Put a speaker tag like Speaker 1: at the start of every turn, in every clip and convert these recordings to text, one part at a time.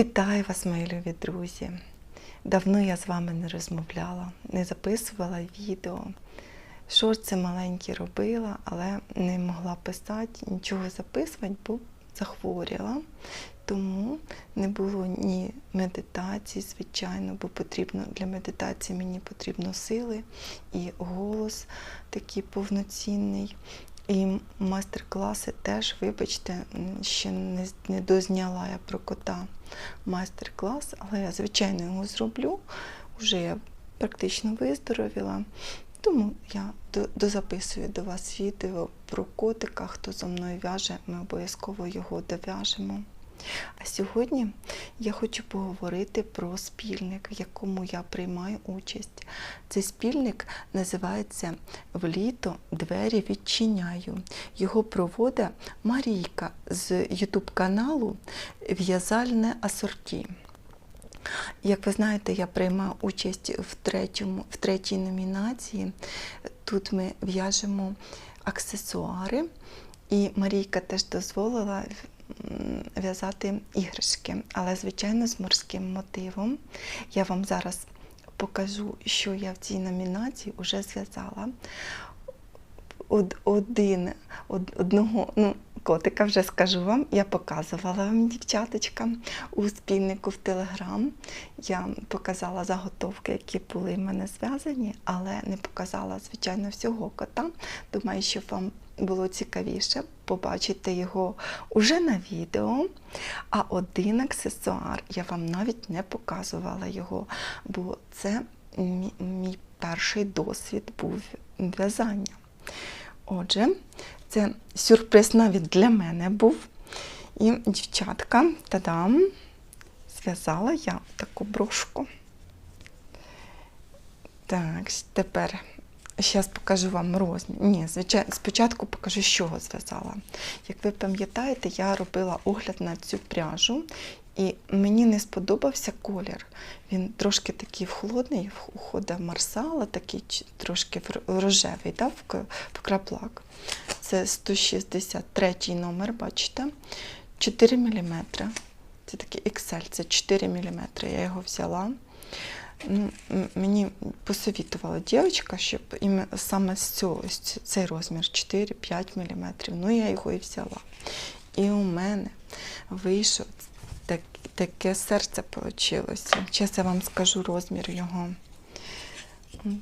Speaker 1: Вітаю вас, мої любі друзі! Давно я з вами не розмовляла, не записувала відео. Шорти маленькі робила, але не могла писати, нічого записувати, бо захворіла. Тому не було ні медитації, звичайно, бо потрібно для медитації мені потрібно сили і голос такий повноцінний. І майстер-класи теж, вибачте, ще не, не дозняла я про кота майстер-клас, але я, звичайно, його зроблю. Уже я практично виздоровіла. Тому я дозаписую до вас відео про котика. Хто зо мною в'яже, ми обов'язково його дов'яжемо. А сьогодні я хочу поговорити про спільник, в якому я приймаю участь. Цей спільник називається В літо двері відчиняю. Його проводить Марійка з YouTube каналу В'язальне асорті. Як ви знаєте, я приймаю участь в, третьому, в третій номінації. Тут ми в'яжемо аксесуари, і Марійка теж дозволила в'язати іграшки, але, звичайно, з морським мотивом. Я вам зараз покажу, що я в цій номінації вже зв'язала. Од- Один, од- одного, ну, котика вже скажу вам, я показувала вам, дівчаточка, у спільнику в Телеграм. Я показала заготовки, які були в мене зв'язані, але не показала, звичайно, всього кота. Думаю, що вам було цікавіше побачити його уже на відео. А один аксесуар я вам навіть не показувала його, бо це мій, перший досвід був в'язання. Отже, це сюрприз навіть для мене був. І дівчатка, тадам, зв'язала я таку брошку. Так, тепер зараз покажу вам розмір. Ні, звичайно, спочатку покажу, з чого зв'язала. Як ви пам'ятаєте, я робила огляд на цю пряжу, і мені не сподобався колір. Він трошки такий холодний, уходить марсала, такий трошки рожевий, да, в краплак. Це 163 номер, бачите? 4 мм. Це такий XL, це 4 мм. Я його взяла. Мені посовітувала дівчинка, щоб саме з цього, цей розмір 4-5 мм. Ну, я його і взяла. І у мене вийшло так, таке серце вийшло. Зараз я вам скажу розмір його.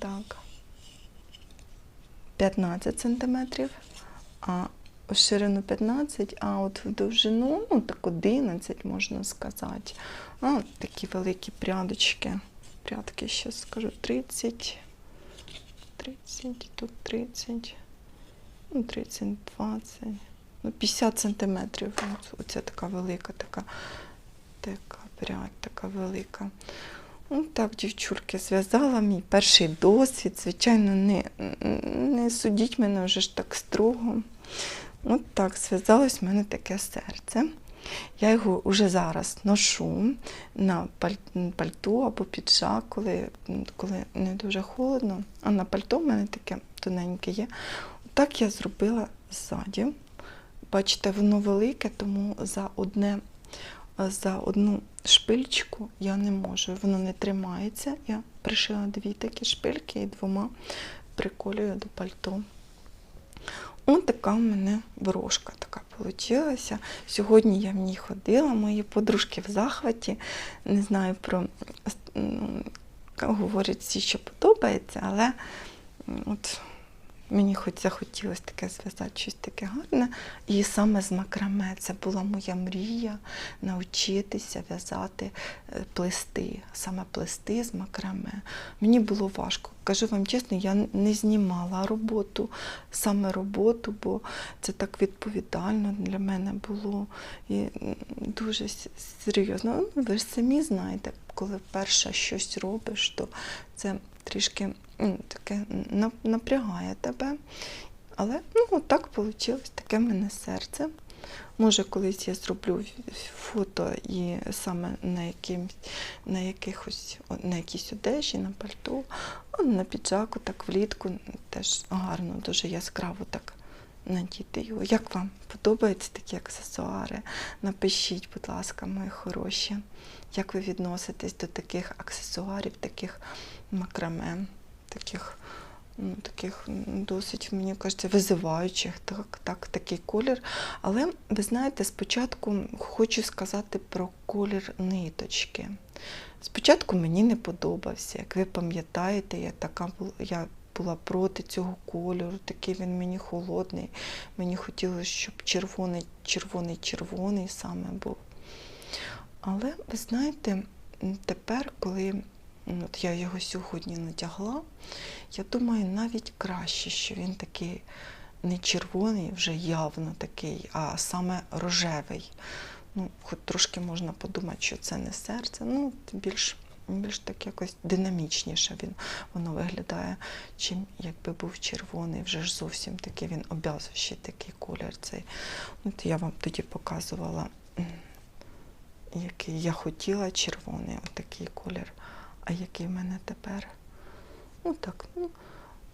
Speaker 1: Так. 15 сантиметрів, а в ширину 15, а от в довжину, ну так 11 можна сказати. А, такі великі прядочки. Прядки, ще скажу, 30, 30, тут 30, ну 30, 20, ну 50 сантиметрів. Оця така велика, така, така прядь, така велика. Ну, так, дівчурки, зв'язала мій перший досвід. Звичайно, не, не судіть мене вже ж так строго. От так зв'язалось в мене таке серце. Я його вже зараз ношу на паль- пальто або піджак, коли, коли не дуже холодно. А на пальто в мене таке тоненьке є. Так я зробила ззаді. Бачите, воно велике, тому за одне за одну шпильчику я не можу, воно не тримається. Я пришила дві такі шпильки і двома приколюю до пальто. Ось така в мене брошка така вийшла. Сьогодні я в ній ходила, мої подружки в захваті. Не знаю про говорять всі, що подобається, але от Мені хоч захотілося таке зв'язати щось таке гарне. І саме з макраме це була моя мрія навчитися в'язати, е, плести, саме плести з макраме. Мені було важко. Кажу вам чесно, я не знімала роботу, саме роботу, бо це так відповідально для мене було і дуже серйозно. Ну, Ви ж самі знаєте, коли вперше щось робиш, то це трішки таке напрягає тебе. Але ну, так вийшло, таке в мене серце. Може, колись я зроблю фото і саме на, якимсь, на, якихось, на якійсь одежі, на пальто, а на піджаку, так влітку теж гарно, дуже яскраво так надіти його. Як вам подобаються такі аксесуари? Напишіть, будь ласка, мої хороші, як ви відноситесь до таких аксесуарів, таких макраме, таких, ну, таких досить, мені кажеться, визиваючих, так, так, такий колір. Але ви знаєте, спочатку хочу сказати про колір ниточки. Спочатку мені не подобався. Як ви пам'ятаєте, я така я була проти цього кольору, такий він мені холодний. Мені хотілося, щоб червоний, червоний, червоний саме був. Але ви знаєте, тепер, коли от я його сьогодні надягла, я думаю, навіть краще, що він такий не червоний, вже явно такий, а саме рожевий. Ну, хоч трошки можна подумати, що це не серце. Ну, більш, більш так якось динамічніше він, воно виглядає, чим якби був червоний, вже ж зовсім такий він обв'язуючий такий колір цей. От я вам тоді показувала, який я хотіла червоний, отакий колір. А який в мене тепер? Ну так, ну,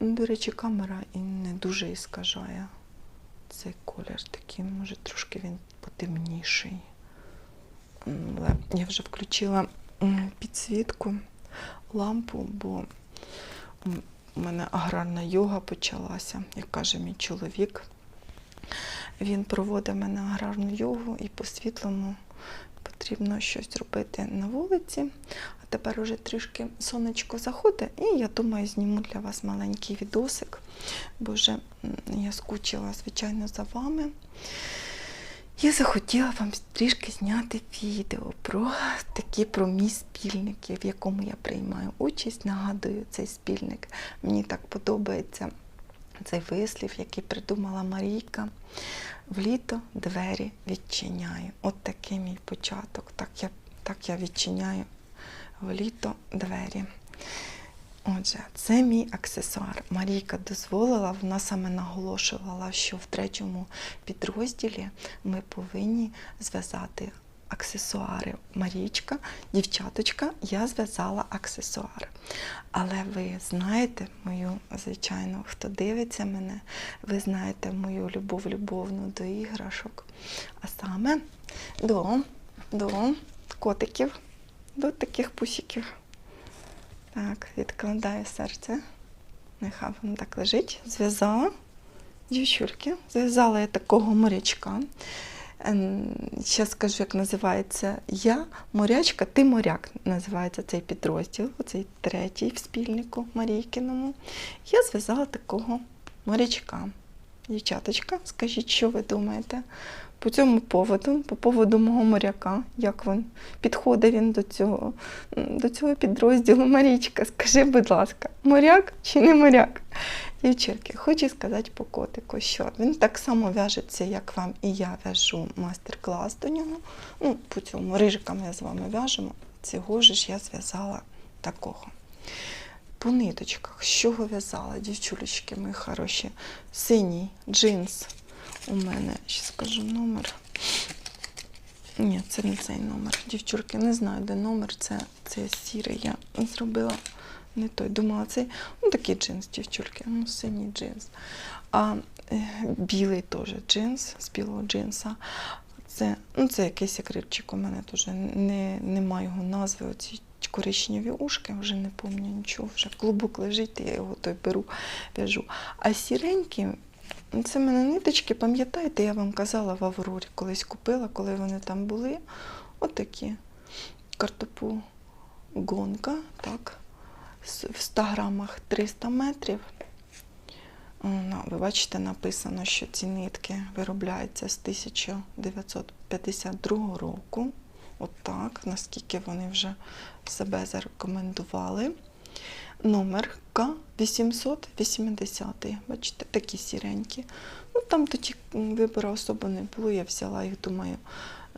Speaker 1: до речі, камера і не дуже іскажає цей колір такий, може трошки він потемніший. Але я вже включила підсвітку, лампу, бо у мене аграрна йога почалася, як каже мій чоловік. Він проводить мене аграрну йогу і по світлому потрібно щось робити на вулиці. А тепер уже трішки сонечко заходить, і я думаю, зніму для вас маленький відосик, бо вже я скучила, звичайно, за вами. Я захотіла вам трішки зняти відео про такі про мій спільник, в якому я приймаю участь. Нагадую, цей спільник. Мені так подобається цей вислів, який придумала Марійка. В літо двері відчиняю. От такий мій початок. Так я, так я відчиняю в літо двері. Отже, це мій аксесуар. Марійка дозволила, вона саме наголошувала, що в третьому підрозділі ми повинні зв'язати аксесуари. Марічка, дівчаточка, я зв'язала аксесуар. Але ви знаєте мою, звичайно, хто дивиться мене, ви знаєте мою любов любовну до іграшок, а саме до, до котиків, до таких пусиків. Так, відкладаю серце. Нехай воно так лежить. Зв'язала дівчульки. Зв'язала я такого морячка. Ще скажу, як називається Я морячка, ти моряк. Називається цей підрозділ, цей третій в спільнику Марійкиному. Я зв'язала такого морячка. Дівчаточка, скажіть, що ви думаєте по цьому поводу, по поводу мого моряка, як він підходить він до цього, до цього підрозділу Марічка, скажи, будь ласка, моряк чи не моряк? Дівчатки, хочу сказати по котику, що він так само в'яжеться, як вам і я в'яжу мастер-клас до нього. Ну, по цьому рижикам я з вами в'яжемо. Цього ж я зв'язала такого. По ниточках, з чого в'язала, дівчулечки мої хороші. Синій джинс у мене, ще скажу номер. Ні, це не цей номер. Дівчурки, не знаю, де номер. Це, це сірий. Я зробила не той. Думала, цей. Ну, такий джинс, дівчурки. Ну, синій джинс. А е, білий теж джинс з білого джинса. Це, ну, це якийсь акрильчик у мене теж. Не, немає його назви. Оці коричневі ушки, вже не пам'ятаю нічого. Вже клубок лежить, я його той беру, в'яжу. А сіренький це мене ниточки, пам'ятаєте, я вам казала в Аврорі, колись купила, коли вони там були. Отакі. Картопу гонка, так. В 100 грамах 300 метрів. Ну, Ви бачите, написано, що ці нитки виробляються з 1952 року. Отак, наскільки вони вже себе зарекомендували. Номер К880. Бачите, такі сіренькі. Ну, там тоді вибору особо не було. Я взяла їх, думаю,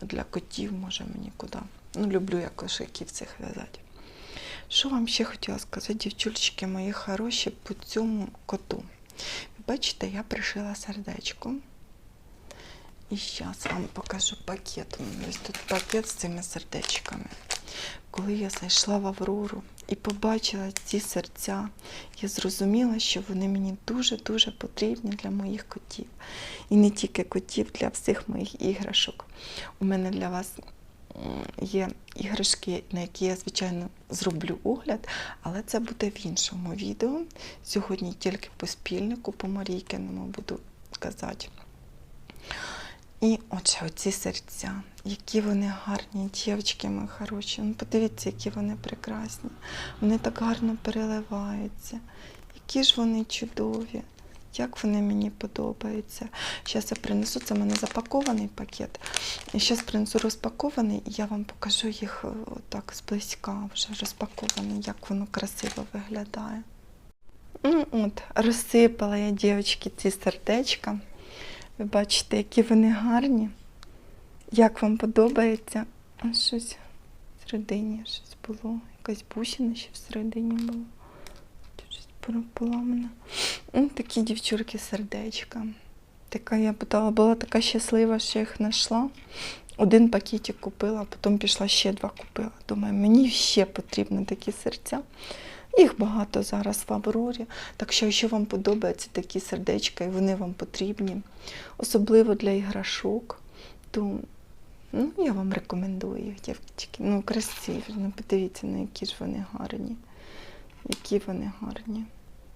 Speaker 1: для котів, може мені куди. Ну, люблю я кошиків цих в'язати. Що вам ще хотіла сказати, дівчульчики мої хороші, по цьому коту. Бачите, я пришила сердечко. І зараз вам покажу пакет. Ось тут пакет з цими сердечками. Коли я зайшла в Аврору і побачила ці серця, я зрозуміла, що вони мені дуже-дуже потрібні для моїх котів. І не тільки котів, для всіх моїх іграшок. У мене для вас є іграшки, на які я, звичайно, зроблю огляд, але це буде в іншому відео. Сьогодні тільки по спільнику, по Марійкиному буду казати. І отже, оці серця, які вони гарні, дівчатки мої хороші. Ну, подивіться, які вони прекрасні. Вони так гарно переливаються. Які ж вони чудові. Як вони мені подобаються. Зараз я принесу, це в мене запакований пакет. І зараз принесу розпакований, і я вам покажу їх е, отак зблизька, вже розпакований, як воно красиво виглядає. Ну, От, розсипала я, дівчатки, ці сердечка. Ви бачите, які вони гарні. Як вам подобається? Щось всередині щось було. Якась бусина ще всередині була. Щось поламане. Ну, такі дівчурки сердечка. Така я була, була така щаслива, що їх знайшла. Один пакетик купила, а потім пішла ще два купила. Думаю, мені ще потрібні такі серця. Їх багато зараз в Аврорі. Так що, якщо вам подобаються такі сердечка і вони вам потрібні, особливо для іграшок, то ну, я вам рекомендую їх, дівчатки. Ну, красиві. Ну, подивіться, ну які ж вони гарні. Які вони гарні.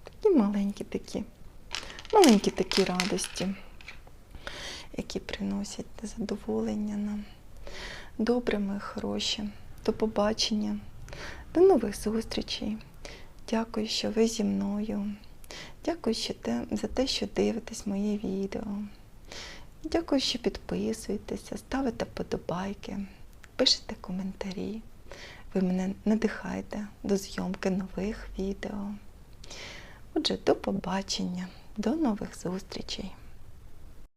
Speaker 1: Такі маленькі такі. Маленькі такі радості, які приносять задоволення нам. Добре, мої хороші. До побачення. До нових зустрічей. Дякую, що ви зі мною. Дякую що те, за те, що дивитесь мої відео. Дякую, що підписуєтеся, ставите подобайки, пишете коментарі. Ви мене надихаєте до зйомки нових відео. Отже, до побачення, до нових зустрічей.